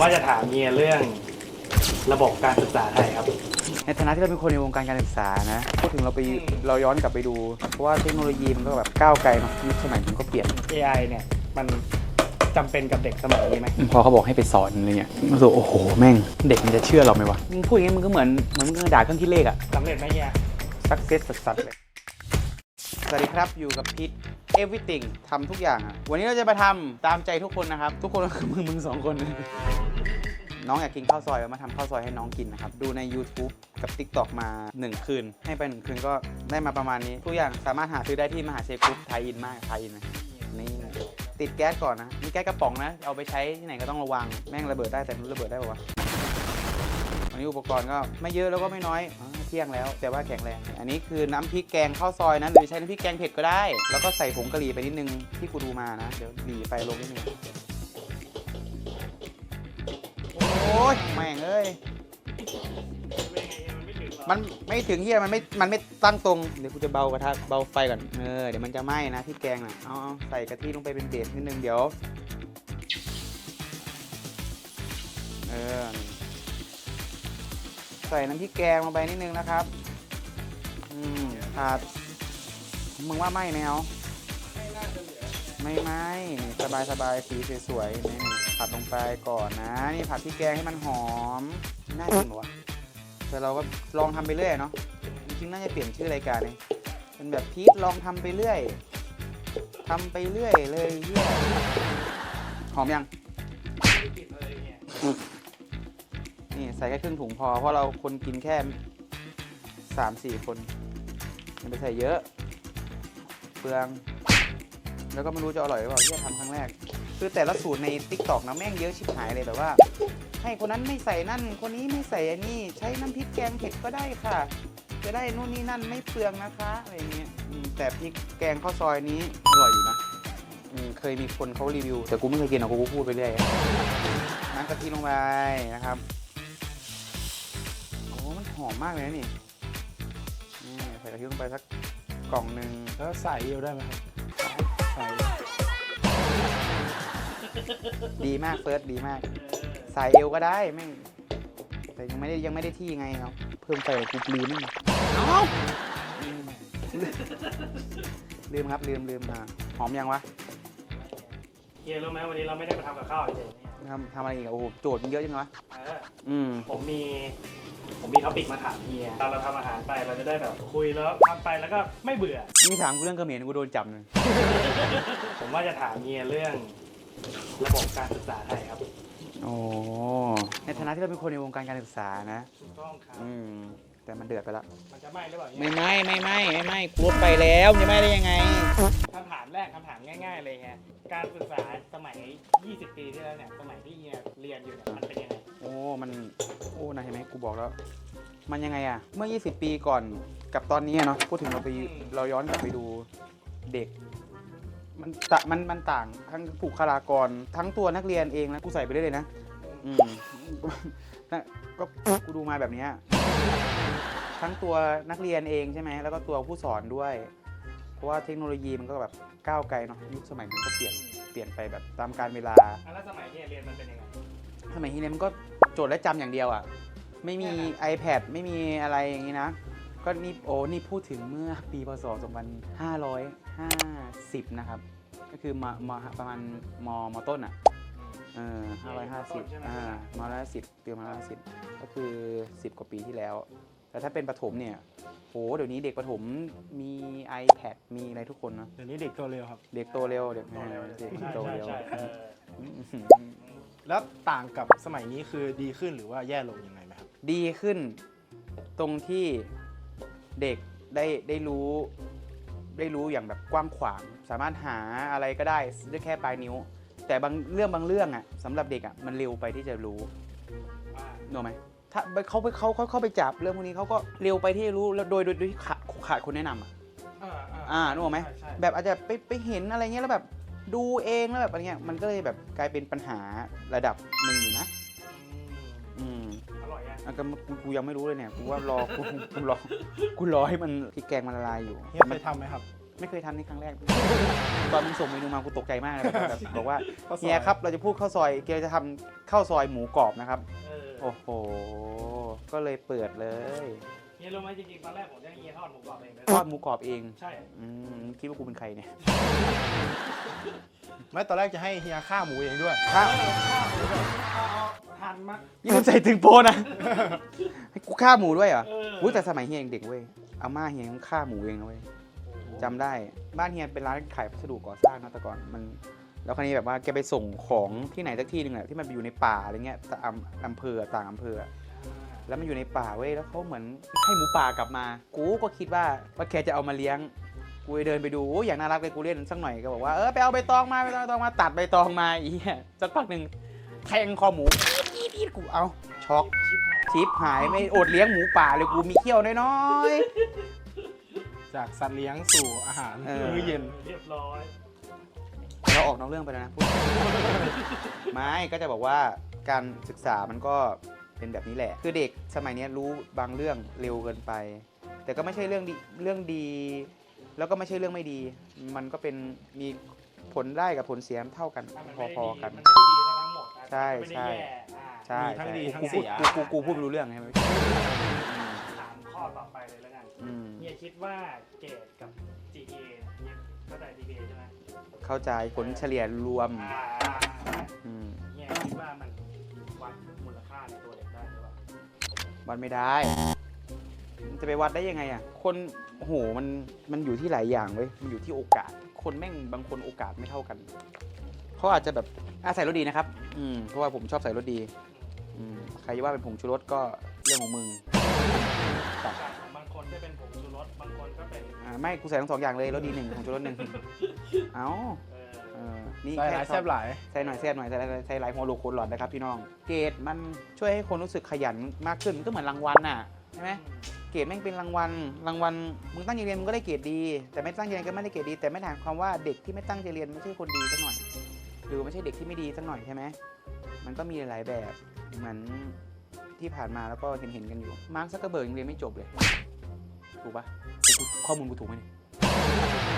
ว่าจะถามเมียเรื่องระบบการศึกษาไทยครับ ในฐานะที่เราเป็นคนในวงการการศึกษานะพูดถึงเราไปเราย้อนกลับไปดู เพราะว่าเทคโนโลยีมันก็แบบก้าวไกลเนาะยุคสมัยมันก็เปลี่ยน AI เนี่ยมันจำเป็นกับเด็กสมัยนี้ไหมพอเขาบอกให้ไปสอนอะไรเงี้ยรู้สึกโอ้โหแม่ง เด็กมันจะเชื่อเราไหมวะมึงพูดอย่างงี้มึงก็เหมือนเหมือนมึงด่าเครื่องคิดเลขอะสำเร็จไหมเฮีย สักเซสสัสๆเลย สวัสดีครับอยู่กับพิท everything ทำทุกอย่างอะวันนี้เราจะมาทำตามใจทุกคนนะครับ ทุกคนก็คือมึงมึงสองคน น้องอยากกินข้าวซอยมาทำข้าวซอยให้น้องกินนะครับ ดูใน YouTube กับ TikTok มา 1 คืน ให้ไป 1 คืนก็ได้มาประมาณนี้ ทุกอย่างสามารถหาซื้อได้ที่มหาเชฟกรุ๊ปไทยอินมากไทยอินนะนี่ติดแก๊สก่อนนะ มีแก๊สกระป๋องนะ เอาไปใช้ที่ไหนก็ต้องระวัง แม่งระเบิดได้แต่ไม่รู้ระเบิดได้ปะวะ วันนี้อุปกรณ์ก็ไม่เยอะแล้วก็ไม่น้อยอาเที่ยงแล้ว แต่ว่าแข็งแรงอันนี้คือน้ำพริกแกงข้าวซอยนะหรือใช้น้ำพริกแกงเผ็ดก็ได้ แล้วก็ใส่ผงกะหรี่ไปนิดนึงที่กูดูมานะ เดี๋ยวหรี่ไฟลงนิดนึงโอ้ยแม่งเอ้ยมันไม่ถึงเฮียมันไม่มันไม่ตั้งตรงเดี๋ยวกูจะเบากระทะเบาไฟก่อนเออเดี๋ยวมันจะไหม้นะที่แกงน่ะเอาเอาใส่กะทิลงไปเป็นเบสนิดนึงเดี๋ยวเออ ใส่น้ำพริกแกงลงไปนิดนึงนะครับ อืมผัดมึงว่าไหมไหมเอาไม่ไหมสบายสบายๆสีสวยๆนี่ผัดลงไปก่อนนะ นี่ผัดพริกแกงให้มันหอม น่ากินวะแต่เราก็ลองทำไปเรื่อยเนาะ จริงๆ น่าจะเปลี่ยนชื่อรายการเลยเป็นแบบพีทลองทำไปเรื่อยทำไปเรื่อยเลยเรื่ยหอมยังนี่ ใส่แค่ครึ่งถุงพอ เพราะเราคนกินแค่สามสี่คนอย่าไปใส่เยอะ เปลือง แล้วก็ไม่รู้จะอร่อยหรือเปล่าที่ทำครั้งแรก คือแต่ละสูตรใน t ิ k t o k นะแม่งเยอะชิบหายเลยแบบว่า ให้คนนั้นไม่ใส่นั่น คนนี้ไม่ใส่อันนี้ใช้น้ำพริกแกงเผ็ดก็ได้ค่ะ จะได้นู่นนี่นั่นไม่เปลืองนะคะอะไรเงี้ยแต่พริกแกงข้าวซอยนี้อร่อยอยู่นะเคยมีคนเขารีวิว แต่กูไม่เคยกินหรอกกูก็พูดไปเรื่อยน้ำกะทิลงไปนะครับ หอมมากเลยนะนี่นี่ใส่กะทิลงไปสักกล่องหนึ่งแล้วใส่เอวได้ไหมครับใส่ดีมากเฟิร์สดีมาก ใส่เอวก็ได้ไม่งแต่ยังไม่ได้ยังไม่ได้ที่ไงเนาะเพิ่มไปกูลืมเอ้าลืมลืมครับลืมลืมอะหอมยังวะเฮียรู้ไหมวันนี้เราไม่ได้มาทำกับข้าวเฉยทำทำอะไรอีกอะโอ้โหโจทย์มันเยอะจังวะๆเอออืม ผมมี ผมมีท็อปิกมาถามเฮียตอนเราทำอาหารไปเราจะได้แบบคุยแล้วทำไปแล้วก็ไม่เบื่อ นี่ถามกูเรื่องเขมรกูโดนจับเลยผมว่าจะถามเฮียเรื่อง ระบบการศึกษาไทยครับโอ้ในฐานะที่เราเป็นคนในวงการการศึกษานะถูกต้องครับอืมแต่มันเดือดไปแล้วมันจะไหม้หรือเปล่าเฮียไม่ไม่ไม่ไม่ไม่ไม่กูลดไปแล้วจะไม่ได้ยังไง คำถามแรกคำถามง่าย ๆ เลยไงการศึกษาสมัย 20 ปีที่แล้วเนี่ยสมัยที่เฮียเรียนอยู่เนี่ยมันเป็นยังไง โอ้มันโอ้นะเห็นไหมกูบอกแล้ว มันยังไงอะเมื่อ 20 ปีก่อนกับตอนนี้อะเนาะพูดถึงเราไปเราย้อนกลับไปดูเด็ก มันตะมันมันต่างทั้งบุคลากรทั้งตัวนักเรียนเองนะกูใส่ไปได้เลยนะอืมนะก็กูดูมาแบบเนี้ยทั้งตัวนักเรียนเองใช่ไหมแล้วก็ตัวผู้สอนด้วย เพราะว่าเทคโนโลยีมันก็แบบก้าวไกลเนาะยุคสมัยมันก็เปลี่ยนเปลี่ยนไปแบบตามการเวลา อะแล้วสมัยที่ยเรียนมันเป็นยังไง สมัยที่นี้มันก็โจทย์และจำอย่างเดียวอะ ไม่มี iPad ไม่มีอะไรอย่างนี้นะ ก็นี่โอ้นี่พูดถึงเมื่อปีพศ2550 นะครับ ก็คือมมประมาณมมต้นอะเออ550อ่ามร้อยสิบเตียมร้อยสิบก็คือ 10 กว่าปีที่แล้ว แต่ถ้าเป็นประถมเนี่ยโหเดี๋ยวนี้เด็กประถมมี iPad มีอะไรทุกคนเนอะเดี๋ยวนี้เด็กโตเร็วครับ เด็กโตเร็วเด็กเด็กโตเร็วใช่ใช่เอออื้อหือ แล้วต่างกับสมัยนี้คือดีขึ้นหรือว่าแย่ลงยังไงไหมครับ ดีขึ้นตรงที่เด็กได้ได้รู้ ได้รู้อย่างแบบกว้างขวาง สามารถหาอะไรก็ได้ด้วยแค่ปลายนิ้ว แต่บางเรื่องบางเรื่องอะสำหรับเด็กอะมันเร็วไปที่จะรู้หนูไหมถ้าเขาไปเขาเขาเข้าไปจับเรื่องพวกนี้เขาก็เร็วไปที่จะรู้แล้วโดยโดยโดยที่ขาดขาดคนแนะนำอะอ่านึกออกไหมใช่ใช่แบบอาจจะไปไปเห็นอะไรเงี้ยแล้วแบบ ดูเองแล้วแบบอะไรเงี้ยมันก็เลยแบบกลายเป็นปัญหาระดับหนึ่งอยู่นะ อืมอร่อยอะอะก็กูกูยังไม่รู้เลยเนี่ยกูว่ารอกูกูรอกูรอให้มันพริกแกงมันละลายอยู่ เฮียเคยทำไหมครับ ไม่เคยทำในครั้งแรก ตอนมึงส่งเมนูมากูตกใจมากเลยแบบบอกว่าข้าวซอเฮียครับเราจะพูดข้าวซอยเกียจะทำข้าวซอยหมูกรอบนะครับ เออโอ้โห ก็เลยเปิดเลย เฮียรู้ไหมจริงๆตอนแรกผมจะให้เฮียทอดหมูกรอบเองเลยทอดหมูกรอบเองใช่อืมคิดว่ากูเป็นใครเนี่ยไม่ตอนแรกจะให้เฮียฆ่าหมูเองด้วยครับเอาเอาหั่นมานี่มันใส่ถึงโพนะ ให้กูฆ่าหมูด้วยเหรอเอออุ้ยแต่สมัยเฮียยังเด็กเว้ยอาม่าเฮียยังฆ่าหมูเองนะเว้ยจำได้บ้านเฮียเป็นร้านขายพัสดุก่อสร้างนะแต่ก่อนมัน แล้วคราวนี้แบบว่าแกไปส่งของที่ไหนสักที่หนึ่งแหละที่มันไปอยู่ในป่าอะไรเงี้ยแต่อำอำเภอต่างอำเภอ แล้วมันอยู่ในป่าเว้ยแล้วเขาเหมือนให้หมูป่ากลับมา กูก็คิดว่าว่าแกจะเอามาเลี้ยง กูเลยเดินไปดูโอ้ยอย่างน่ารักเลยกูเล่นสักหน่อยก็บอกว่าเออไปเอาใบตองมาไปเอาใบตองมาตัดใบตองมาอีเหี้ยสักพักหนึ่งแทงคอหมูอีดอีดกูเอาช็อกชิบหายชิปหายไม่อดเลี้ยงหมูป่าเลยกูมีเขี้ยวน้อยจากสัตว์เลี้ยงสู่อาหารเออมื้อเย็นเรียบร้อยๆเราออกนอกเรื่องไปแล้วนะพูดไม่ก็จะบอกว่าการศึกษามันก็ เป็นแบบนี้แหละ คือเด็กสมัยเนี้ยรู้บางเรื่องเร็วเกินไป แต่ก็ไม่ใช่เรื่องดีเรื่องดี แล้วก็ไม่ใช่เรื่องไม่ดี มันก็เป็นมีผลได้กับผลเสียเท่ากันถ้ามันพไม่ได้อดีๆกัน มันไม่ได้ดีซะทั้งหมดอะใช่มันไม่ใช่ได้แย่อ่าใช่มีทั้งดีใช่ทั้งกูเสีย กูกูกูพูดไม่รู้เรื่องใช่ไหมถามข้อต่อไปเลยแล้วกันอืมเฮียคิดว่าเกรดกับ GTA เนี่ยเฮียเข้าใจ GTA ใช่ไหมเข้าใจผลเฉลี่ยรวมอ่าอืม เฮียคิดว่ามัน วัดไม่ได้มันจะไปวัดได้ยังไงอะ คนโอ้โหมันมันอยู่ที่หลายอย่างเว้ยมันอยู่ที่โอกาส คนแม่งบางคนโอกาสไม่เท่ากันเขาอาจจะแบบอาใส่รถดีนะครับ อืมเพราะว่าผมชอบใส่รถดี อืมใครจะว่าเป็นผงชูรสก็เรื่องของมึงบางคนก็เป็นผงชูรสบางคนก็เป็นอ่าไม่กูใส่ทั้งสองอย่างเลยรสดีหนึ่งผงชูรสหนึ่งเอ้า เอ อเออนี่ใส่หแค่ลายชแซ่อบบหลายใส่หน่อยแซ่บหน่อยใส่ใส่ใส่หลายหัวโลโคนหลอดนะครับพี่น้อง เกรดมันช่วยให้คนรู้สึกขยันมากขึ้นก็เหมือนรางวัลน่ะใช่ไหมเกรดแม่งเป็นรางวัลรางวัลมึงตั้งใจเรียนมึงก็ได้เกรดดี แต่ไม่ตั้งใจเรียนก็ไม่ได้เกรดดี แต่ไม่ได้หมายความว่าเด็กที่ไม่ตั้งใจเรียนไม่ใช่คนดีสักหน่อย หรือไม่ใช่เด็กที่ไม่ดีสักหน่อยใช่ไหมมันก็มีหลายๆแบบเหมือนที่ผ่านมาแล้วก็เห็นเห็นๆกันอยู่ มาร์คซักเกอร์เบิร์กยังเรียนไม่จบเลย ถูกปะกูข้อมูลกูถูกไหมเนี่ยไม่แน่ใจ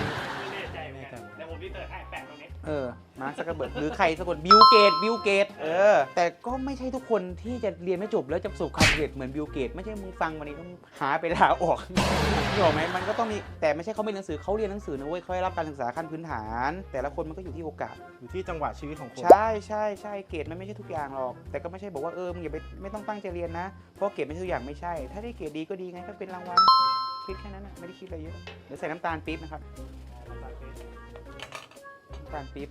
เหมือนกันแต่ผมรีเติร์ดให้แปะตรงนี้ เออ มาร์คซักเกอร์เบิร์กหรือใครสักคนบิลเกตบิลเกตเออ แต่ก็ไม่ใช่ทุกคนที่จะเรียนไม่จบแล้วจะประสบความสำเร็จเหมือนบิลเกตไม่ใช่มึงฟังวันนี้ต้องหาไปลาออกนึกออกไหมมันก็ต้องมีแต่ไม่ใช่เขาไม่เรียนหนังสือเขาเรียนหนังสือนะเว้ยเขาได้รับการศึกษาขั้นพื้นฐาน แต่ละคนมันก็อยู่ที่โอกาส อยู่ที่จังหวะชีวิตของคน ใช่ใช่ใช่เกรดมันไม่ใช่ทุกอย่างหรอก แต่ก็ไม่ใช่บอกว่าเออมึงอย่าไปไม่ต้องตั้งใจเรียนนะ เพราะเกรดไม่ใช่ทุกอย่างไม่ใช่ ถ้าได้เกรดดีก็ดีไงก็เป็นรางวัลคิดแค่นั้นนะไม่ได้คิดอะไรเยอะเดี๋ยวใส่น้ำตาลปี๊บนะครับน้ำตาลปี๊บ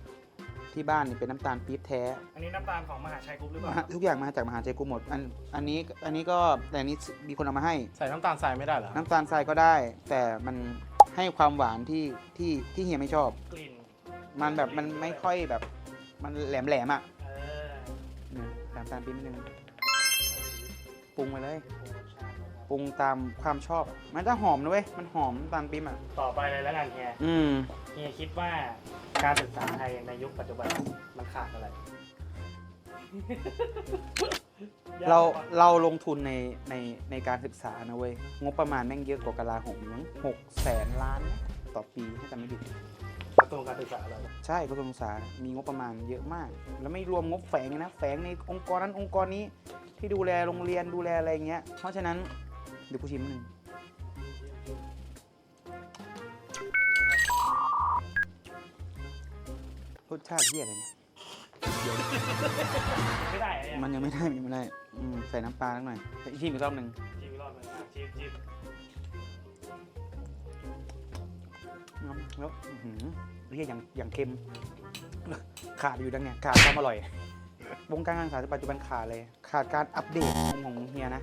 ที่บ้านนี่เป็นน้ำตาลปี๊บแท้ อันนี้น้ำตาลของมหาชัยกรุ๊ปหรือเปมล่าหาทุกอย่างมาจากมหาชัยกูหมดอันอันนี้อันนี้ก็แต่อันนี้มีคนเอามาให้ ใส่น้ำตาลทรายไม่ได้เหรอน้ำตาลทรายก็ได้ แต่มันให้ความหวานที่ที่ที่เฮียไม่ชอบ กลิ่นมันแบบมันไม่ค่อยแบบมันแหลมแหลมๆอะเออเนี่ยน้ำตาลปี๊บนิดนึงปรุงไปเลย ปรุงตามความชอบอะมันจะหอมนะเว้ย มันหอมน้ำตาลปี๊บอะ ต่อไปเลยแล้วกันเฮียอืม เฮียคิดว่าการศึกษาไทยในยุคปัจจุบันมันขาดอะไร เราเราลงทุนในในในการศึกษานะเว้ย งบประมาณแม่งเยอะกว่ากะลาหงมั้งหกแสนล้านนะต่อปีถ้าจำไม่ผิด กระทรวงการศึกษาเราใช่กระทรวงศึกษา มีงบประมาณเยอะมาก แล้วไม่รวมงบแฝงนะ แฝงในองค์กรนั้นองค์กรนี้ที่ดูแลโรงเรียนดูแลอะไรเงี้ย เพราะฉะนั้น เดี๋ยวกูชิมหนึ่งรสชาติเฮียอะไรเนี่ย ไม่ได้อะเนี่ยมันยังไม่ได้มันยังไม่ได้อืมใส่น้ำปลาสักหน่อยชิมอีกรอบหนึ่งชิมอีกรอบหนึงอะชิมชิมน้ำแล้วอื้อหือเฮียอย่างอย่างเค็ม ขาดอยู่ดังเนี่ย ขาดความอร่อย วงการการศึกษาปัจจุบันขาดเลย ขาดการอัปเดตของของเฮียนะ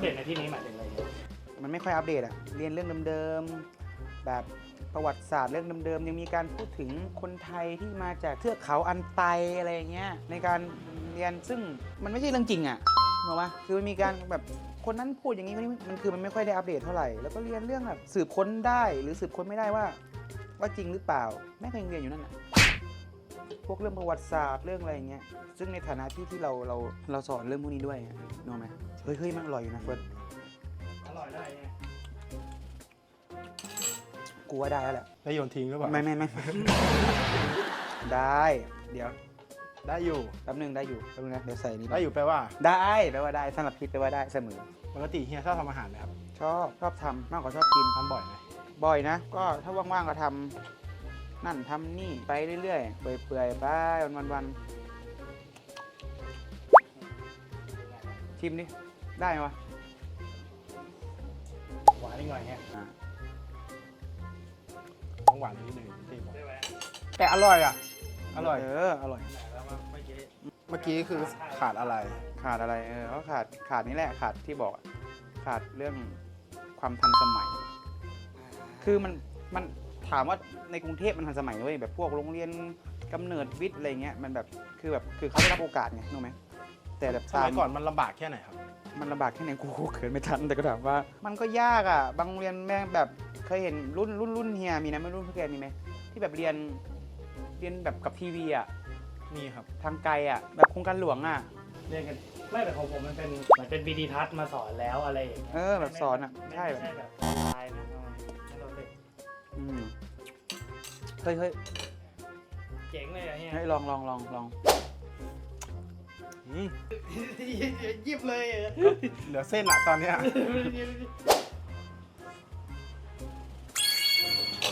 เด่นในที่นี้หมายถึงอะไรเนี่ยมันไม่ค่อยอัปเดตอะเรียนเรื่องเดิมๆ แบบประวัติศาสตร์เรื่องเดิมๆ ยังมีการพูดถึงคนไทยที่มาจากเทือกเขาอันไตอะไรอย่างเงี้ยในการเรียนซึ่งมันไม่ใช่เรื่องจริงอะเหรอวะคือมันมีการแบบคนนั้นพูดอย่างนี้คนนี้มันคือมันไม่ค่อยได้อัปเดตเท่าไหร่ แล้วก็เรียนเรื่องแบบสืบค้นได้หรือสืบค้นไม่ได้ว่า ว่าจริงหรือเปล่าแม่ก็ยังเรียนอยู่นั่นอะพวกเรื่องประวัติศาสตร์เรื่องอะไรอย่างเงี้ยซึ่งในฐานะที่ที่เราเราเราสอนเรื่องพวกนี้ด้วยนึกออกไหม เฮ้ยเฮ้ยมันอร่อยอยู่นะเฟิร์สอร่อยได้ไงกกูว่าได้แล้วแหละ ได้โยนทิ้งหรือเปล่าไม่ไม่ไม่ ได้ เดี๋ยวได้อยู่ แป๊บนึงได้อยู่แป๊บนึงนะเดี๋ยวใส่นี่ได้อยู่แปลว่า ได้แปลว่าได้สำหรับพิษแปลว่าได้เสมอ ปกติเฮียชอบทำอาหารไหมครับชอบชอบทำมากกว่าชอบกิน ทำบ่อยไหมบ่อยนะ ก็ถ้าว่างๆก็ทำนั่นทำนี่ไปเรื่อยๆ เปื่อยๆไปวันวันๆชิมดิ ได้ไหมวะหวานนิดหน่อยเนี่ยอะต้องหวานนิดนึงที่บอกได้ไหมแต่อร่อยอะ อร่อย เออ อร่อยแล้วว่าเมื่อกี้เมื่อกี้คือขาดอะไร ขาดอะไร เออก็ขาด ขาดนี่แหละ ขาดที่บอกอะขาดเรื่องความทันสมัย คือมัน มันถามว่าในกรุงเทพมันทันสมัยเว้ยแบบพวกโรงเรียนกำเนิดวิทย์อะไรเงี้ยมันแบบคือแบบคือเขาได้รับโอกาสไงรู้ไหมแต่แบบสตามัมยก่อนมันลำบากแค่ไหนครับ มันลำบากแค่ไหนกูเขินไม่ทันแต่ก็ถามว่า มันก็ยากอะ บางโรงเรียนแม่งแบบเคยเห็นรุ่นรุ่นรุ่นเฮียมีนะไม่รุ่นพี่แกมีไหมที่แบบเรียนเรียนแบบกับทีวีอะมีครับ ทางไกลอะแบบโครงการหลวงอะ เรียนกันไม่แต่ของผมมันเป็นเหมือนเป็นวิดีทัศน์มาสอนแล้วอะไรอย่างเงี้ยเออแบบสอนอะไม่ใช่ไม่แบบใช่แบบออนไลน์นะให้เราเด็กอืมเฮ้ยเฮ้ยเจ๋งเลยอะเนี่ยเฮ้ยลองลองลองลอง อืมยิบเลยอะเหลือเส้นอะตอนเนี้ย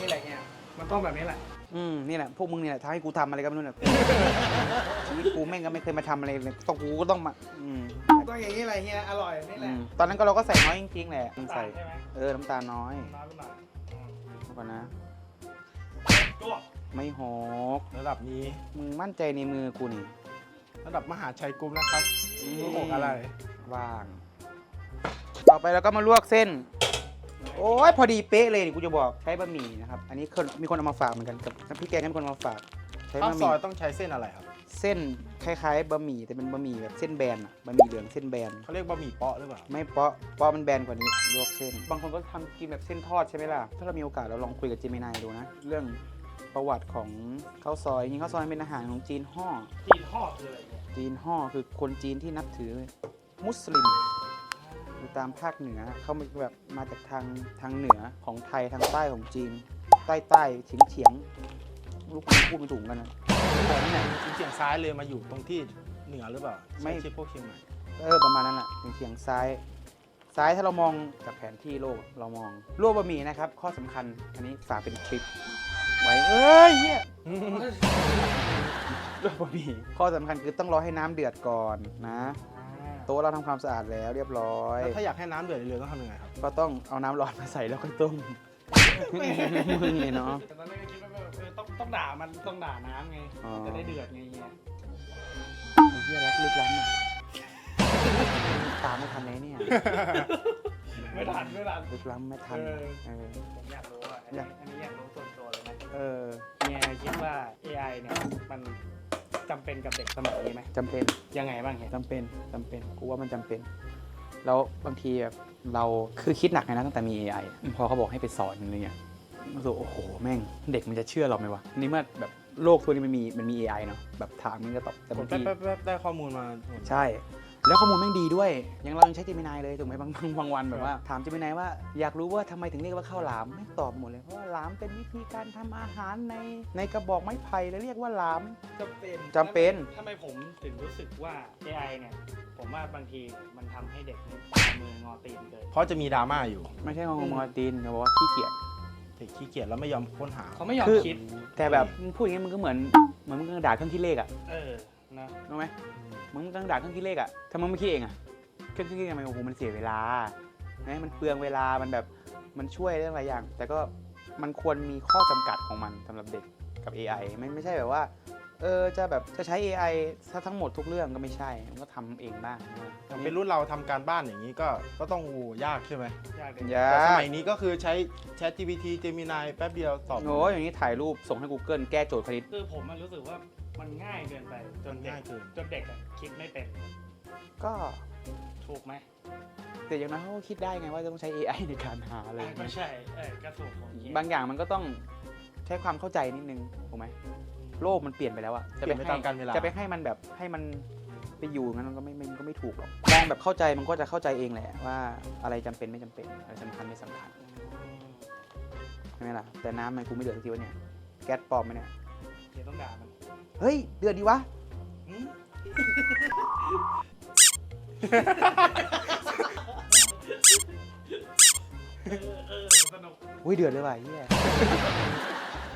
นี่แหละเนี่ยมันต้องแบบนี้แหละ อืมนี่แหละพวกมึงนี่แหละทำให้กูทำอะไรก็ไม่รู้เนี่ยชีวิตกูแม่งก็ไม่เคยมาทำอะไรเลยต้องกูก็ต้องมาอืมต้องอย่างนี้แหละเฮียอร่อยนี่แหอืละมตอนนั้นก็เราก็ใส่น้อยจริงๆแหละน้ำตาใส่ลใช่ไหมเออน้ำตาลน้อยน้อยไปหน่อยอืมเดี๋ยวก่อนนะตัวไม่หกระดับนี้มึงมั่นใจในมือกูนี่ ระดับมหาชัยกรุ๊ปนะครับโอ้โหอะไรว่าง ต่อไปเราก็มาลวกเส้น โอ้ยพอดีเป๊ะเลยนี่กูจะบอกใช้บะหมี่นะครับ อันนี้คนมีคนเอามาฝากเหมือนกันกับน้ำพริกแกงก็มีคนเอามาฝากใช้ข้าวบะหซมี่อยต้องใช้เส้นอะไรครับเส้นคล้ายๆบะหมี่แต่เป็นบะหมี่แบบเส้นแบนอะบะหมี่เหลืองเส้นแบน เขาเรียกบะหมี่เปาะหรือเปล่า ไม่เปาะเปาะมันแบนกว่านี้ลวกเส้น บางคนก็ทำกินแบบเส้นทอดใช่ไหมล่ะ ถ้าเรามีโอกาสเราลองคุยกับเจมินายดูนะ เรื่อง ประวัติของข้าวซอยจริงๆข้าวซอยเป็นอาหารของจีนห่อจีนทอดคืออะไรเนี่ยจีนห่อคือคนจีนที่นับถือมุสลิมอยู่ตามภาคเหนือเขามาแบบมาจากทางทางเหนือของไทยทางใต้ของจีน ใต้ใต้เฉียงเฉียงๆลูกพูดไม่ถูกกันนะแต่นั่นแหละจริงเฉียงซ้ายเลยมาอยู่ตรงที่เหนือหรือเปล่าไม่ไม่ ใช่พวกเชียงใหม่เออประมาณนั้นแหละเฉียงซ้าย ซ้ายถ้าเรามองจากแผนที่โลกเรามองลวกบะหมี่นะครับ ข้อสำคัญอันนี้ฝากเป็นคลิป ไว้เอ้ยเหี้ยลวกบะหมี่ข้อสำคัญคือต้องรอให้น้ำเดือดก่อนนะ โต๊ะเราทำความสะอาดแล้วเรียบร้อย แล้วถ้าอยากให้น้ำเดือดเรือต้องทำยังไงครับ ก็ต้องเอาน้ำร้อนมาใส่แล้วค่อยต้ม มึงเนี่ยเนาะ แต่ตอนแรกก็คิดว่าแบบเออต้องต้องด่ามันต้องด่าน้ำไงอ๋อ จะได้เดือดไงเฮียไอ้เหี้ยรักลึกล้ำอะตามไม่ทันเลยเนี่ยไม่ทันไม่ทัน ลึกล้ำไม่ทันเออ เออ ผมอยากรู้อะอันอยานี้กอันนี้อยากรู้ส่วนตัวเลยนะ เออเฮียคิดว่า AI เนี่ยมันจำเป็นกับเด็กสมัยนี้ไหมจำเป็นยังไงบ้างเฮียจำเป็นจำเป็นกูว่ามันจำเป็น แล้วบางทีแบบเราคือคิดหนักเลยนะตั้งแต่มี AI พอเขาบอกให้ไปสอนอะไรเงี้ยรู้สึกโอ้โหแม่งเด็กมันจะเชื่อเราไหมวะนี่เมื่อแบบโลกตัวนี้มันมีมันมี AI เนาะแบบถามมันก็ตอบแต่ผมบางแป๊บทีแป๊บแป๊บได้ข้อมูลมา ใช่ แล้วข้อมูลแม่งดีด้วยยังเรายังใช้เจมินายเลยถูกไหมบางบางบางวันแบบว่า ถามเจมินายว่าอยากรู้ว่าทำไมถึงเรียกว่าข้าวหลามไม่งตอบหมดเลย เพราะว่าหลามเป็นวิธีการทำอาหารในในกระบอกไม้ไผ่เลยเรียกว่าหลาม จำเป็นจำเป็น ทำไมผมถึงรู้สึกว่า AI เนี่ย ผมว่าบางทีมันทำให้เด็กเนี่ยมืองอตีนเกินเพราะจะมีดราม่าอยู่ไม่ใช่งงมอตีนเขาบอกว่าขี้เกียจ เด็กขี้เกียจแล้วไม่ยอมค้นหา เขาไม่ยอมคือ คิด แต่แบบมึงพูดอย่างนี้มึงก็เหมือนเหมือนมึงกำลังด่าเครื่องคิดเลขอะ เออ นะรู้ไหมมึงกำลังด่าเครื่องคิดเลขอะทำไมมึงไม่คิดเองอะเครื่องคิดเลขทำไมโอ้โหมันเสียเวลานะมันเปลืองเวลามันแบบมันช่วยได้หลายอย่าง แต่ก็มันควรมีข้อจำกัดของมันสำหรับเด็กกับ AI ไม่ไม่ใช่แบบว่าเออจะแบบจะใช้ AI ถ้าทั้งหมดทุกเรื่องก็ไม่ใช่ มันก็ทำเองบ้างนะอย่างเป็นรุ่นเราทำการบ้านอย่างนี้ก็ก็ต้องโอ้ยากใช่ไหมยากเลยอย่าแต่สมัยนี้ก็คือใช้ Chat GPT Gemini แป๊บเดียวตอบโอ้ยอย่างนี้ถ่ายรูปส่งให้ Google แก้โจทย์คณิตคือผมมันรู้สึกว่า มันง่ายเกินไปจนเด็ง่ากยเกิน จนเด็กอะคิดไม่เป็นก็ถูกไหมแต่อย่างน้อยเขาก็คิดได้ไงว่าต้องใช้ AI ในการหาอะไรอะก็ใช่เออก็ถูกผมคิดบางอย่างมันก็ต้องใช้ความเข้าใจนิดนึงถูกไหมโลกมันเปลี่ยนไปแล้วอะเปลี่ยนไปตามกาลเวลา จะไปให้มันแบบให้มันไปอยู่งั้นมันก็ไม่มันก็ไม่ถูกหรอกมองแบบเข้าใจมันก็จะเข้าใจเองแหละว่าอะไรจำเป็นไม่จำเป็นอะไรสำคัญไม่สำคัญช่ไหมล่ะแต่น้ำมันกูไม่เดือดสักทีวะเนี่ยแก๊สปลอมไหมเนี่ย เดี๋ยวต้องด่ามันเฮ้ย เดือดดีวะ หืมเออเออสนุกอุ้ยเดือดเลยว่ะเฮีย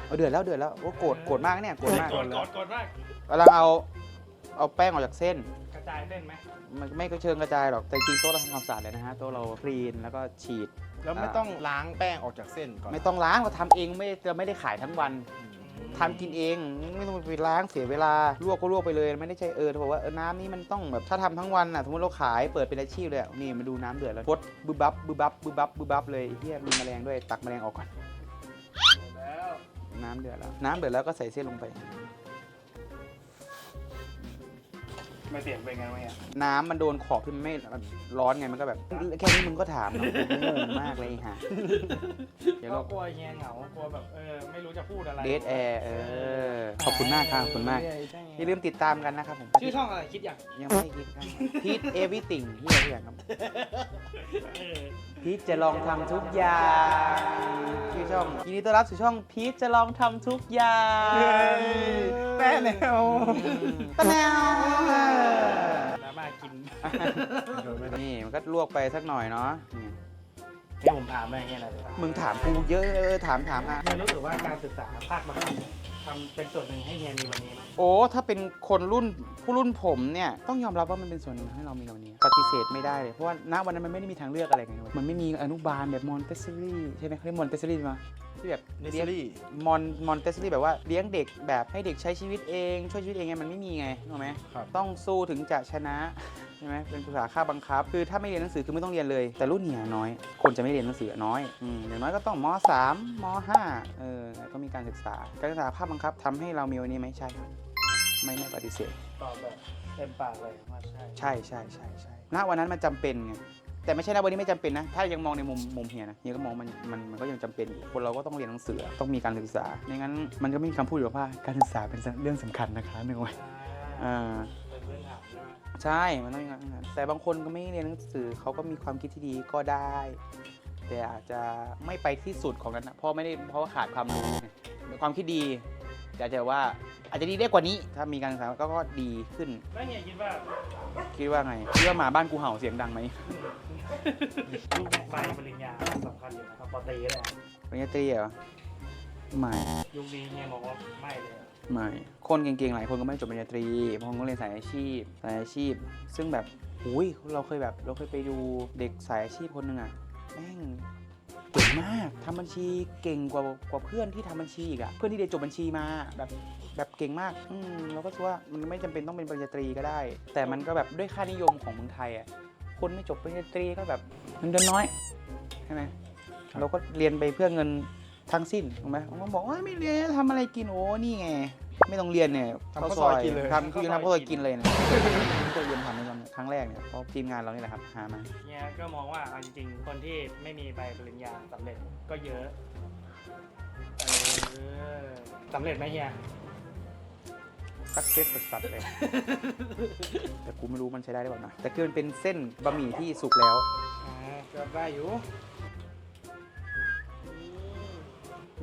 เอาเดือดแล้วเดือดแล้วโอ้โกรธโกรธมากเนี่ยโกรธมากกดกดกดมากกำลังเอาเอาแป้งออกจากเส้น กระจายเส้นไหมมันไม่ก็เชิงกระจายหรอกแต่จริงๆโต๊ะเราทำความสะอาดเลยนะฮะโต๊ะเราคลีนแล้วก็ฉีด แล้วไม่ต้องล้างแป้งออกจากเส้นก่อน ไม่ต้องล้างเราทำเองไม่เราไม่ได้ขายทั้งวันอืม ทำกินเองไม่ต้องไปล้างเสียเวลาลวกก็ลวกไปเลย ไม่ได้ใช่เออเขาบอกว่าเออน้ำนี้มันต้องแบบถ้าทำทั้งวันอะสมมติเราขายเปิดเป็นอาชีพเลยอะนี่มาดูน้ำเดือดแล้วกดบึบบับบึบบับบึบบับบึบบับเลยเฮียมีแมลงด้วยตักแมลงออกก่อนแล้วน้ำเดือดแล้ว น้ำเดือดแล้วก็ใส่เส้นลงไป ไม่เสียงเป็นไงวะเนี่ยน้ำมันโดนขอบที่มันไม่ร้อนไงมันก็แบบ แค่นี้มึงก็ถามเหรอกูงงมากเลยฮะเดี๋ยวก็เรากลัวเฮียเหงากลัวแบบเออไม่รู้จะพูดอะไรเดทแอร์เออขอบคุณมากครับขอบคุณมากอย่าลืมติดตามกันนะครับผมชื่อช่องอะไรคิดอย่างยังไม่คิดครับพีทเอวิติงเฮียเฮียครับเออพีทจะลองทำทุกอย่างชื่อช่องยินดีต้อนรับสู่ช่องพีทจะลองทำทุกอย่างแป้แนวตะแนวแล้วมากินนี่มันก็ลวกไปสักหน่อยเนาะนี่ที่ผมถามไปเฮียอะไรมึงถามกูเยอะเออถามถามอะ เฮียรู้สึกว่าการศึกษาภาคบังคับทำเป็นส่วนหนึ่งให้เฮียมีวันนี้ไหมโอ้ ถ้าเป็นคนรุ่นผู้รุ่นผมเนี่ย ต้องยอมรับว่ามันเป็นส่วนหนึ่งให้เรามีในวันนี้ ปฏิเสธไม่ได้เลย เพราะว่าณวันนั้นมันไม่ได้มีทางเลือกอะไรไงเว้ยมันไม่มีอนุบาลแบบมอนเตสซอรี่ใช่ไหมเขาเรียกมอนเตสซอรี่มา ที่แบบเนสเลี้ยงซี่มอนมอนเตสซอรี่แบบว่าเลี้ยงเด็กแบบให้เด็กใช้ชีวิตเอง ช่วยชีวิตเองไงมันไม่มีไงถูกไหมครับต้องสู้ถึงจะชนะใช่ไหมเป็นภาษาค่าบังคับ คือถ้าไม่เรียนหนังสือคือไม่ต้องเรียนเลย แต่รุ่นเนี้ยน้อย คนจะไม่เรียนหนังสือน้อยอืมอย่างน้อยก็ต้องมสามมห้าเออก็มีการศึกษา การศึกษาภาคบังคับทำให้เรามีวันนี้ไหมใช่ครับไม่ไม่ปฏิเสธตอบแบบเต็มปากเลยว่าใช่ใช่ใช่ใช่ใช่ณวันนั้นมันจำเป็นไง แต่ไม่ใช่นะวันนี้ไม่จำเป็นนะ ถ้ายังมองในมุมมุมเฮียนะเฮียก็มองมันมันมันก็ยังจำเป็นคนเราก็ต้องเรียนหนังสือต้องมีการศึกษาไม่งั้นมันก็ไม่มีคำพูดอยู่ว่าการศึกษาเป็นเรื่องสำคัญนะคะหนึ่งไว้อ่าอ่าเป็นพื้นฐานใช่มันต้องอย่างนั้นแต่บางคนก็ไม่เรียนหนังสือเขาก็มีความคิดที่ดีก็ได้ แต่อาจจะไม่ไปที่สุดของนั้นนะเพราะไม่ได้เพราะว่าขาดความรู้ความคิดดี แต่อาจจะว่าอาจจะดีได้กว่านี้ ถ้ามีการศึกษาก็ก็ดีขึ้น แล้วเฮียคิดว่าคิดว่าไงคิดว่าหมาบ้านกูเห่าเสียงดังไหมลูกใบปริญญาสำคัญอยู่นะครับปอตรีเลยอะปริญญาตรีเหรอไม่ยุคนี้เฮียบอกว่าไม่เลยอะไม่คนเก่งๆหลายคนก็ไม่จบปริญญาตรีบางคนก็เรียนสายอาชีพสายอาชีพ ซึ่งแบบอุ้ยเราเคยแบบเราเคยไปดูเด็กสายอาชีพคนหนึ่งอะแม่ง เก่งมากทำบัญชีเก่งกว่ากว่าเพื่อนที่ทำบัญชีอีกอะเพื่อนที่เรียนจบบัญชีมาแบบแบบเก่งมากอืมเราก็คิดว่ามันไม่จำเป็นต้องเป็นปริญญาตรีก็ได้ แต่มันก็แบบด้วยค่านิยมของเมืองไทยอะคนไม่จบปริญญาตรีก็แบบเงินเดือนน้อยใช่ไหมครับเราก็เรียนไปเพื่อเงินทั้งสิ้นถูกไหมบางคนบอกว่าไม่เรียนทำอะไรกินโอ้นี่ไง ไม่ต้องเรียนเนี่ยทำข้าวซอยกินเลยทำคือทำข้าวซอยกินเลยเนี่ยไม่ เคยเรียนทำในวันครั้งแรกเนี่ยเพราะทีมงานเรานี่แหละครับหามาเฮียก็มองว่าเอาจริงๆ คนที่ไม่มีใบปริญญาสำเร็จก็เยอะเออสำเร็จไหมเฮีย สักเซสสัสๆเลย แต่กูไม่รู้มันใช้ได้หรือเปล่านะแต่คือมันเป็นเส้นบะหมี่ที่สุกแล้ว อ่าก็ได้อยู่เ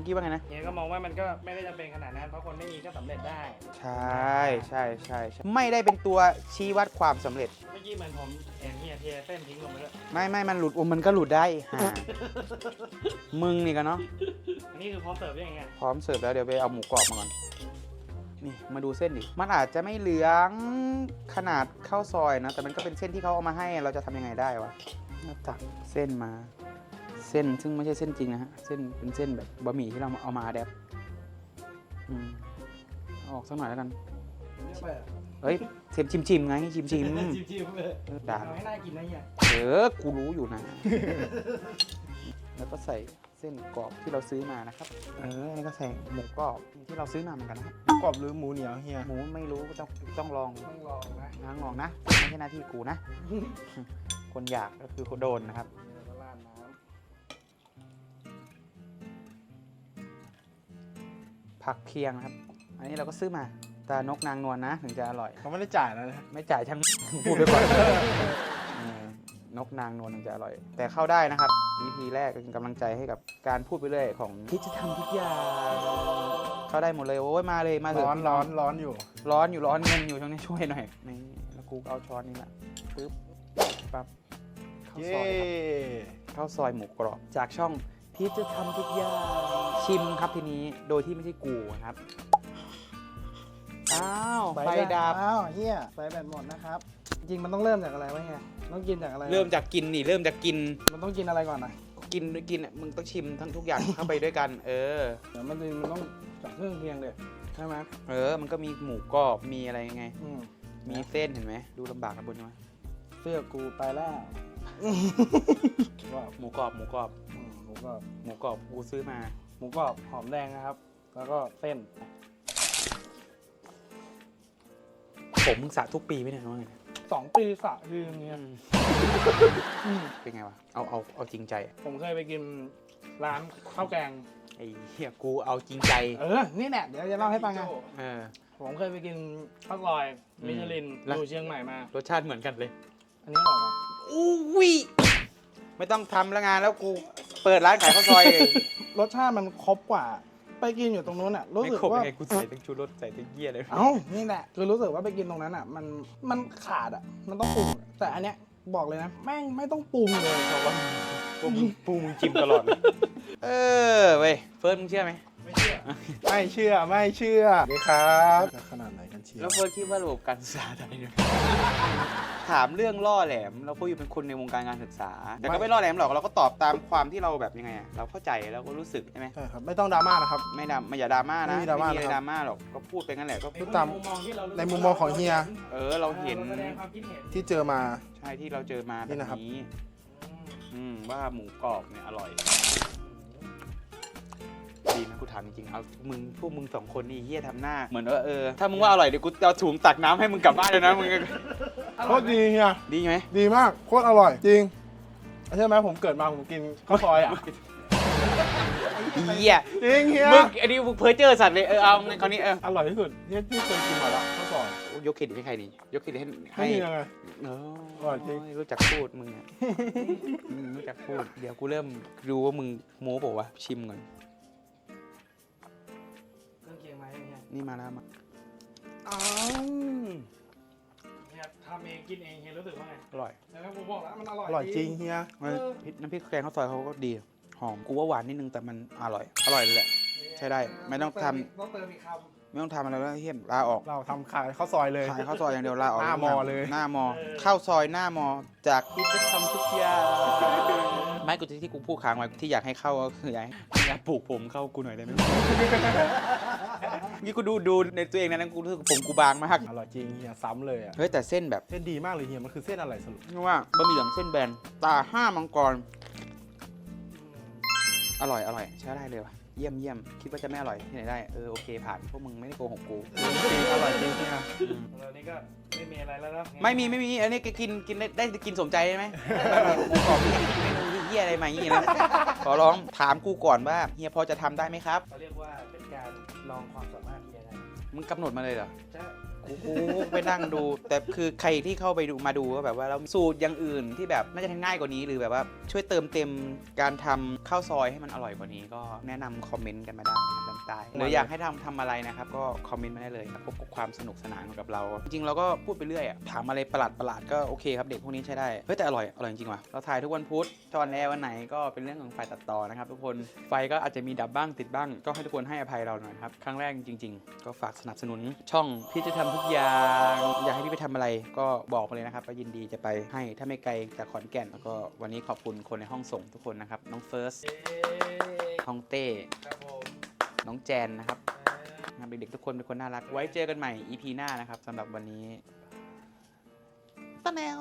มื่อกี้ว่าไงนะ เฮียก็มองว่ามันก็ไม่ได้จำเป็นขนาดนั้น เพราะคนไม่มีก็สำเร็จได้ ใช่ใช่ใช่ใช่ไม่ได้เป็นตัวชี้วัดความสำเร็จ เมื่อกี้เหมือนผมเห็นเฮียเทเส้นทิ้งลงไปด้วยไม่ไม่มันหลุดโอ้มันก็หลุดได้ห่ามึงนี่กันเนาะ อันนี้คือพร้อมเสิร์ฟยังไงพร้อมเสิร์ฟแล้วเดี๋ยวไปเอาหมูกรอบมาก่อน นี่มาดูเส้นดิ มันอาจจะไม่เหลืองขนาดข้าวซอยนะ แต่มันก็เป็นเส้นที่เขาเอามาให้ เราจะทำยังไงได้วะเราตักเส้นมา เส้นซึ่งไม่ใช่เส้นจริงนะฮะ เส้นเป็นเส้นแบบบะหมี่ที่เราเอามาแดบอืมเอาออกสักหน่อยแล้วกัน เฮ้ยเชิมชิมชิมๆไงชิมชิมชิมๆเลยๆด่าเอาให้น่ากินนะเฮียเออกูรู้อยู่นะ แล้วก็ใส่เส้นกรอบที่เราซื้อมานะครับ เออแล้วก็ใส่หมูกรอบที่เราซื้อมาเหมือนกันนะครับกรอบหรือหมูเหนียวเฮีย หมูไม่รู้ก็ต้องต้องลอง ต้องลองนะล้างลองนะ ไม่ใช่หน้าที่กูนะ คนอยากก็คือคนโดนนะครับ ผักเคียงนะครับ อันนี้เราก็ซื้อมาตานกนางนวลนะ ถึงจะอร่อย เขาไม่ได้จ่ายแล้วนะ ไม่จ่ายช่าง พูดไปก่อนเออนกนางนวลถึงจะอร่อย แต่เข้าได้นะครับ EP แรกเป็นกำลังใจให้กับการพูดไปเรื่อยของที่จะทำทุกอย่างเข้าได้หมดเลยโอ้ยมาเลยมาเถร้อะอนร้อนร้อนอยู่ ร้อนอยู่ร้อนเงินอยู่ช่วงนี้ช่วยหน่อยนี่แล้วกูเอาช้อนนี้ละปึ๊บปั๊บข้าวเย้ซอยครับข้าวซอยหมูกรอบจากช่อง พีชจะทำทุกอย่างชิมครับทีนี้โดยที่ไม่ใช่กูนะครับ อ้าวไฟดับ อ้าวเฮียไฟแบตหมดนะครับ จริงมันต้องเริ่มจากอะไรวะเฮียต้องกินจากอะไรเริ่มจากกินนี่เริ่มจากกินมันต้องกินอะไรก่อนนะกินกินอะมึงต้องชิมทั้งทุกอย่างเข้าไปด้วยกัน เออ เดี๋ยวมันจะมันต้องจากเครื่องเคียงเด็ดใช่ไหมเออ มันก็มีหมูกรอบมีอะไรยังไง อืมมีเส้นเห็นไหมดูลำบากนะบนนี้ เสื้อกูไปแล้วว่าหมูกรอบหมูกรอบอืมหมูกรอบหมูกรอบกูซื้อมา หมูกรอบหอมแดงนะครับ แล้วก็เส้นผมมึงสระทุกปีไหมเนี่ยน้องไงสองปีสระทีนึงเนี่ยอืมเป็นไงวะเอาเอาเอาจริงใจอะผมเคยไปกินร้านข้าวแกง ไอ้เหี้ยกูเอาจริงใจเออ นี่แหละเดี๋ยวจะเล่าให้ฟังไงเออ ผมเคยไปกินข้าวซอยอืมมิชลินแล้ว อยู่เชียงใหม่มา รสชาติเหมือนกันเลย อันนี้อร่อยกว่าอุ้ยไม่ต้องทำแล้วงานแล้วกูเปิดร้านขายข้าวซอยเลยรสชาติมันครบกว่า ไปกินอยู่ตรงนู้นอะ รู้ไม่สึกครบว่า ยังไงกูใส่ทั้งชูรสใส่ทั้งเยี่ยเลยเอ้า นี่แหละ คือรู้สึกว่าไปกินตรงนั้นอะ มัน มันขาดอะ มันต้องปรุง แต่อันเนี้ยบอกเลยนะ แม่งไม่ต้องปรุงเลยเพราะว่าพวกมึงปูมึงจิ้มตลอดเลยเออเว้ยเฟิร์สมึงเชื่อไหมไม่เชื่อ ไม่เชื่อไม่เชื่อดีครับจะขนาดไหนกันเชียวแล้วเฟิร์สคิดว่าระบบการศึกษาไทยเนี่ย ถามเรื่องล่อแหลม เราก็อยู่เป็นคนในวงการการศึกษา แต่ก็ไม่ล่อแหลมหรอกเราก็ตอบตามความที่เราแบบยังไงอะเราเข้าใจแล้วก็รู้สึกใช่ไหมใช่ครับไม่ต้องดราม่านะครับ ไม่ดราไม่อย่าดราม่านะไม่มีดราม่าอะไรนะครับ ดราม่าหรอกก็พูดไปงั้นแหละก็พูดตามมุมมองที่เรารู้สึกในมุมมองของเฮีย เออเราเห็นแสดงความคิดเห็นที่เจอมา ใช่ที่เราเจอมาแบนี่บนะครับ นี้อืมว่าหมูกรอบเนี่ยอร่อย ดีนะกูถามจริงๆเอามึงพวกมึงสองคนนี่เฮียทำหน้า เหมือนว่าเออถ้ามึงว่าอร่อยเดี๋ยวกูเอาถุงตักน้ำให้มึงกลับบ้านเลยนะมึงโคตรดีเฮียดีไหมดีมากโคตรอร่อยจริงใช่ไหมผมเกิดมาผมกินข้าวซอยอะเฮียจริงเฮียมึงอันนี้มึงเพ้อเจอสัตว์เลยเออเอางั้นคราวนี้เอออร่อยที่สุดที่ที่เคยกินมาแล้วข้าวซอยยกเครดิตให้ใครดียกเครดิตให้ไม่ให้มียังไงเอออร่อยจริงรู้จักพูดมึงเนี่ยอืมรู้จักพูดเดี๋ยวกูเริ่มรู้ว่ามึงโม้เปล่าวะชิมก่อน นี่มาแล้วมาอ้าวเนี่ยทำเองกินเองเฮียรู้สึกว่าไงอร่อยแล้วผมบอกแล้วมันอร่อยอร่อยจริงเฮียเออพริกน้ำพริกแกงข้าวซอยเขาก็ดี หอมกูว่าหวานนิดนึงแต่มันอร่อย อร่อยเลยแหละ ใช้ได้ไม่ต้องทำ ต้องเติมอีกค ไม่ต้องทำอะไรแล้วเฮียลาออกเราทำขายข้าวซอยเลย ขายข้าวซอยอย่างเดียวลาออกหน้ามอเลย หน้ามอข้าวซอยหน้ามอจากที่จะทำทุกอย่างไม่กูที่กูพูดค้างไว้ที่อยากให้เข้าก็คืออยากให้อยากปลูกผมเข้ากูหน่อยได้ไหมนี่กูดูดูในตัวเองนะกูรู้สึกผมกูบางมากอร่อยจริงเฮียซ้ำเลยอะเฮ้ยแต่เส้นแบบ เส้นดีมากเลยเฮียมันคือเส้นอะไรสรุปนี่ว่าบะหมี่เหลืองเส้นแบนตาห้ามังกร อร่อยอร่อยใช้ได้เลยว่ะ เยี่ยมเยี่ยมคิดว่าจะไม่อร่อยที่ไหนได้ เออโอเคผ่านพวกมึงไม่ได้โกหกกูจริงอร่อยจริงเฮียำแล้วนี่ก็ไม่มีอะไรแล้วนะไม่มีไม่มีอันนี้ก็กินกินได้ได้กินสมใจใช่ไหมกูขอเมนูเฮียอะไรมาอย่างงี้นะขอร้องถามกูก่อนว่าเฮียพอจะทำได้ไหมครับเขาเรียกว่าเป็นการลองความสามารถเฮียนะมึงกำหนดมาเลยเหรอจะ กูกูไปนั่งดู แต่คือใครที่เข้าไปดูมาดูก็แบบว่าเราสูตรอย่างอื่นที่แบบน่าจะทำง่ายกว่านี้ หรือแบบว่าช่วยเติมเต็มการทำข้าวซอยให้มันอร่อยกว่านี้ก็แนะนำคอมเมนต์กันมาได้นะครับด้านใต้หรืออยากให้ทำทำอะไรนะครับ ก็คอมเมนต์มาได้เลยพบกับความสนุกสนานกับเรา จริงๆเราก็พูดไปเรื่อยอะถามอะไรประหลาดประหลาดๆก็โอเคครับเด็กพวกนี้ใช้ได้เฮ้ยแต่อร่อยอร่อยจริงๆว่ะเราถ่ายทุกวันพุธจอนแอร์วันไหนก็เป็นเรื่องของไฟตัดต่อนะครับ ทุกคนไฟก็อาจจะมีดับบ้างติดบ้าง ก็ให้ทุกคนให้อภัยเราหน่อยนะครับครั้งแรกจริง ๆ ก็ฝากสนับสนุนช่องพี่จะทำทุกอย่าง อยากให้พี่ไปทำอะไรก็บอกมาเลยนะครับก็ยินดีจะไปให้ถ้าไม่ไกลจากขอนแก่นแล้วก็วันนี้ขอบคุณคนในห้องส่งทุกคนนะครับ น้องเฟิร์สเอ๊ะน้องเต้ครับผมน้องแจนนะครับนะครับเด็กๆทุกคนเป็นคนน่ารัก ไว้เจอกันใหม่ EP หน้านะครับสำหรับวันนี้ตะแนว